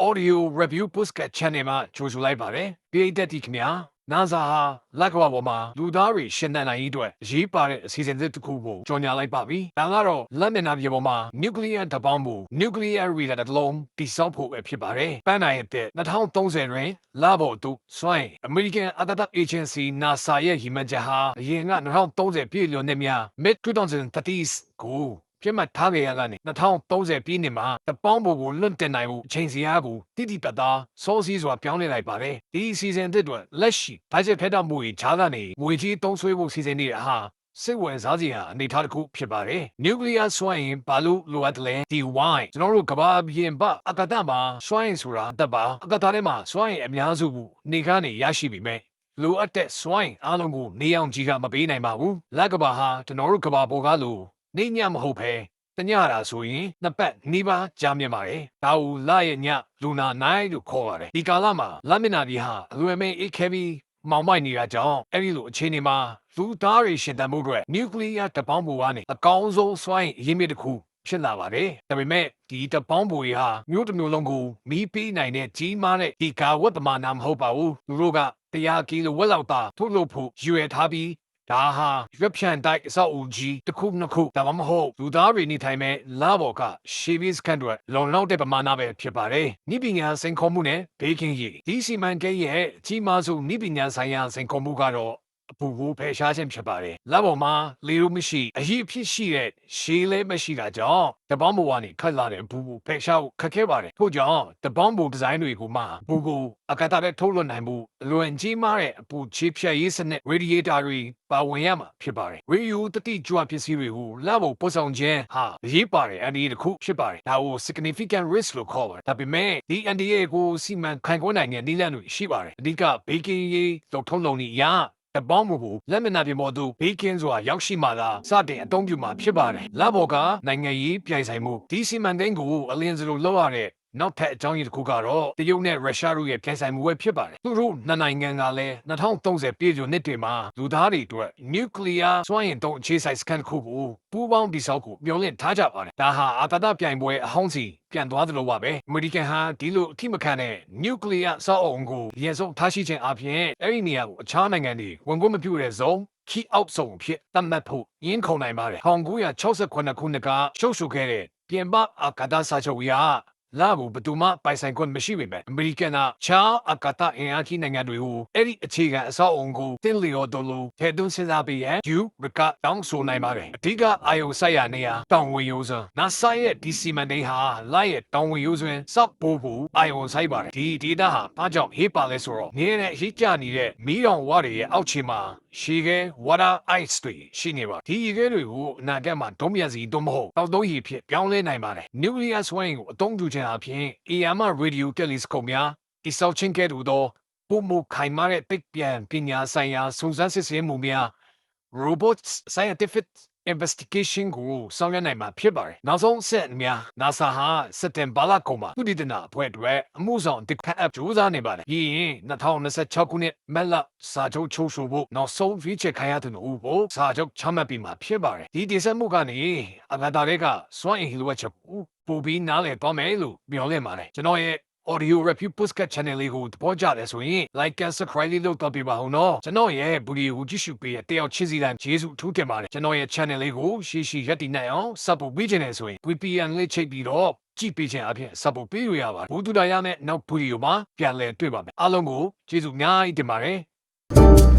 audio review podcast channel မှာကြိုဆိုလိုက်ပါတယ်။ပြည်သက်တီခင်ဗျာ။ NASA ဟာလက်ကမ္ဘာပေါ်မှာလူသားတွေရှင်သန်နိုင်ရေးအတွက်အရေးပါတဲ့အစီအစဉ်တစ်ခုကိုကြော်ညာလိုက်ပါပြီ။ဒါကတော့လက်မျက်နှာပြင်ပေါ်မှာ nuclear တပေါင်းမှု nuclear reactor တစ်လုံးတိစောက်ဖို့ပဲဖြစ်ပါတယ်။ပန်းနိုင်တဲ့2030တွင်လဘော်သူစွန့် American Atom Agency NASA ရဲ့ရည်မှန်းချက်ဟာအရင်က2030ပြည့်လွန်နှစ်များ mid 2030s ကို ပြတ်မှတ်ထားကြရကနေ2030ပြည့်နှစ်မှာတပေါင်းပုံကိုလွတ်တင်နိုင်မှုအချိန်စီအားကိုတိတိပတ်သားစောစီးစွာပြောင်းလဲလိုက်ပါတယ်ဒီစီဇန်တစ်အတွက်လက်ရှိဘတ်ဂျက်ဖက်တာမှုတွေခြားကနေငွေကြီးသုံးဆွဲဖို့စီစဉ်နေတာဟာစိတ်ဝင်စားစရာအနေအထားတစ်ခုဖြစ်ပါတယ်။ nuclear စွမ်းအင်ဘာလို့လိုအပ်တယ်လဲဒီ why ကျွန်တော်တို့ကဘာပြင်ပအကတမှာစွမ်းအင်ဆိုတာတတ်ပါအကတထဲမှာစွမ်းအင်အများစုကိုနေကနေရရှိပြီမဲ့လိုအပ်တဲ့စွမ်းအင်အားလုံးကိုနေအောင်ကြီးကမပေးနိုင်ပါဘူးလက်ကဘာဟာကျွန်တော်တို့ကဘာပေါ်ကားလို့ နေညမဟုတ်ဘဲတညတာဆိုရင်နှစ်ပတ်နီးပါးကြာမြင့်ပါတယ်ဒါကိုလရဲ့ညလူနာနိုင်လို့ခေါ်ပါတယ်ဒီကာလမှာလက်မျက်နှာကြီးဟာအလွယ်မဲ့အိတ်ခဲပြီးမောင်မိုက်နေတာကြောင့်အဲ့ဒီလိုအခြေအနေမှာလူသားတွေရှင်သန်မှုအတွက်နျူကလ িয়ার တပေါင်းမူကနေအကောင်းဆုံးစွမ်းအင်အရင်းမြစ်တစ်ခုဖြစ်လာပါတယ်။ဒါပေမဲ့ဒီတပေါင်းပူတွေဟာမျိုးတစ်မျိုးလုံးကိုမီးပေးနိုင်တဲ့ကြီးမားတဲ့ဒီကာဝတ်ပမာဏမဟုတ်ပါဘူး။သူတို့က100ကီလိုဝက်လောက်သာထုတ်လုပ်ဖို့ရွယ်ထားပြီး ဒါဟာရွက်ဖြန့်တိုက်အဆောက်အဦကြီးတစ်ခုနှစ်ခုဒါမှမဟုတ်လူသားတွေနေထိုင်မဲ့လာဘော်ကရှေးဘီစကန်တွေလုံလောက်တဲ့ပမာဏပဲဖြစ်ပါတယ်။နိပညာစိန်ခေါ်မှုနဲ့ဘေးကင်းရေးဒီစီမံကိန်းရဲ့အကြီးမားဆုံးနိပညာဆိုင်ရာစိန်ခေါ်မှုကတော့အ ပူကိုဖယ်ရှားခြင်းဖြစ်ပါတယ်။လက်ပေါ်မှာလေလိုမရှိအရေးအဖြစ်ရှိတဲ့ရှေးလဲမရှိတာကြောင့်တပေါင်းဘူကနေခတ်လာတဲ့အပူကိုဖယ်ရှားဖို့ခက်ခဲပါတယ်။ထို့ကြောင့်တပေါင်းဘူဒီဇိုင်းတွေကိုမှဘူကိုအကတာနဲ့ထုတ်လွှတ်နိုင်မှုအလွန်ကြီးမားတဲ့အပူချေဖြတ်ရေးစနစ် radiator တွေပါဝင်ရမှာဖြစ်ပါတယ်။ radio တတိကြွပစ္စည်းတွေကိုလက်ပေါ်ပို့ဆောင်ခြင်းဟာအရေးပါတယ်အန်ဒီတစ်ခုဖြစ်ပါတယ်။ဒါကို significant risk လို့ခေါ်ပါတယ်။ဒါပေမဲ့ဒီ NDA ကိုစီမံခန့်ခွဲနိုင်တဲ့နည်းလမ်းတွေရှိပါတယ်။အဓိက baking ရေးလုပ်ထုံးလုပ်နည်းအရ တပေါင်းမကိုလက်မနာပြင်ပေါ်သို့ဘေးကင်းစွာရောက်ရှိမှသာစတင်အသုံးပြုမှာဖြစ်ပါတယ်။လဘော်ကနိုင်ငံရေးပြိုင်ဆိုင်မှုဒီစီမံကိန်းကိုအလင်းစလိုလောက်ရတဲ့ နောက်ထပ်အကြောင်းရင်းတစ်ခုကတော့တရုတ်နဲ့ရုရှားတို့ရဲ့ပြိုင်ဆိုင်မှုပဲဖြစ်ပါတယ်။သူတို့နှစ်နိုင်ငံကလည်း2030ပြည့်ကျော်နှစ်တွေမှာလူသားတွေအတွက်နျူကလ িয়ার စွမ်းအင်တုံးအခြေစိုက်စကန်တစ်ခုကိုပူးပေါင်းတည်ဆောက်ဖို့မျှော်လင့်ထားကြပါတယ်။ဒါဟာအာတတပြိုင်ပွဲအဟောင်းစီပြန်သွားသလိုပါပဲအမေရိကန်ဟာဒီလိုအထိမခံတဲ့နျူကလ িয়ার စောက်အုံကိုရန်ဆုံးထားရှိခြင်းအပြင်အဲ့ဒီနေရာကိုအခြားနိုင်ငံတွေဝန်ကိုမပြုတဲ့ဇုံ key out ဆုံးဖြစ်တတ်မှတ်ဖို့ရင်းခုန်နိုင်ပါတယ်1968ခုနှစ်ကရှုပ်ရှုခဲ့တဲ့ပြင်ပအာကာသစာချုပ်အရ လာဘူးဘယ်သူမှပိုင်ဆိုင်ခွင့်မရှိပေမဲ့အမေရိကန်ကချားအာကာသအင်အားကြီးနိုင်ငံတွေကိုအဲ့ဒီအခြေခံအဆောက်အုံကိုတင်းလျော်တော်လို့ထဲသွင်းစဉ်းစားပြီးရဲ့ယူရကတောင်းဆိုနိုင်ပါတယ်အဓိကအာယုံဆိုင်ရနေရတောင်ဝင်ရိုးစွန်း NASA ရဲ့ဒီစီမံကိန်းဟာလာရဲ့တောင်ဝင်ရိုးစွန်းစောက်ပိုးဖို့အာယုံဆိုင်ပါတယ်ဒီဒေတာဟာဘာကြောင့်ဟေးပါလဲဆိုတော့နေနဲ့ရိကျနေတဲ့မီးတောင်ဝါတွေရဲ့အောက်ခြေမှာရှေခဲ water ice တွေရှိနေပါဒီရေခဲတွေကိုအနာဂတ်မှာဒုံးမြတ်စီတို့မဟုတ်တောက်သုံးရေဖြစ်ပြောင်းလဲနိုင်ပါတယ် nuclear စွမ်းအင်ကိုအသုံးပြုခြင်းအပြင် EM radio telescope များတိစောက်ချင်းကဲ့သို့သောပုံမခိုင်မာတဲ့သိပ္ပံပညာဆိုင်ရာစုံစမ်းစစ်ဆေးမှုများ robots scientific investigation ကိုဆောင်ရွက်နိုင်မှာဖြစ်ပါတယ်။နောက်ဆုံးဆက်များ NASA ဟာစက်တင်ဘာလကုန်မှာသုတေသနအဖွဲ့အတွက်အမှုဆောင်တစ်ခတ်အပ်ကြိုးစားနေပါတယ်။ပြီးရင်2026ခုနှစ်မက်လစာချုပ်ချုပ်ဆိုဖို့နောက်ဆုံးရွေးချယ်ခံရသူတို့ကိုစာချုပ်ချမှတ်ပြီးမှာဖြစ်ပါတယ်။ဒီတင်ဆက်မှုကနေအဂါတာတွေကစွမ်းအင်ဟီလိုချက်ကို ပိုပြီးနားလည်သွားမယ်လို့ပြောလင့်ပါတယ်။ကျွန်တော်ရဲ့ audio review podcast channel လေးကိုသဘောကျတယ်ဆိုရင် like and subscribe လေးလုပ်တော့ပြပါဦးနော်ကျွန်တော်ရဲ့ video ကိုကြည့်ရှုပေးတဲ့တယောက်ချင်းစီတိုင်းကျေးဇူးအထူးတင်ပါတယ်ကျွန်တော်ရဲ့ channel လေးကိုရှေ့ရှေ့ရပ်တည်နိုင်အောင် support ပေးခြင်းနဲ့ဆိုရင် VPN လေးချိတ်ပြီးတော့ကြည့်ပေးခြင်းအပြင် support ပေးရရပါတယ်ဘူးတူတာရမယ့်နောက် video မှာပြန်လည်တွေ့ပါမယ်အားလုံးကိုကျေးဇူးအများကြီးတင်ပါတယ်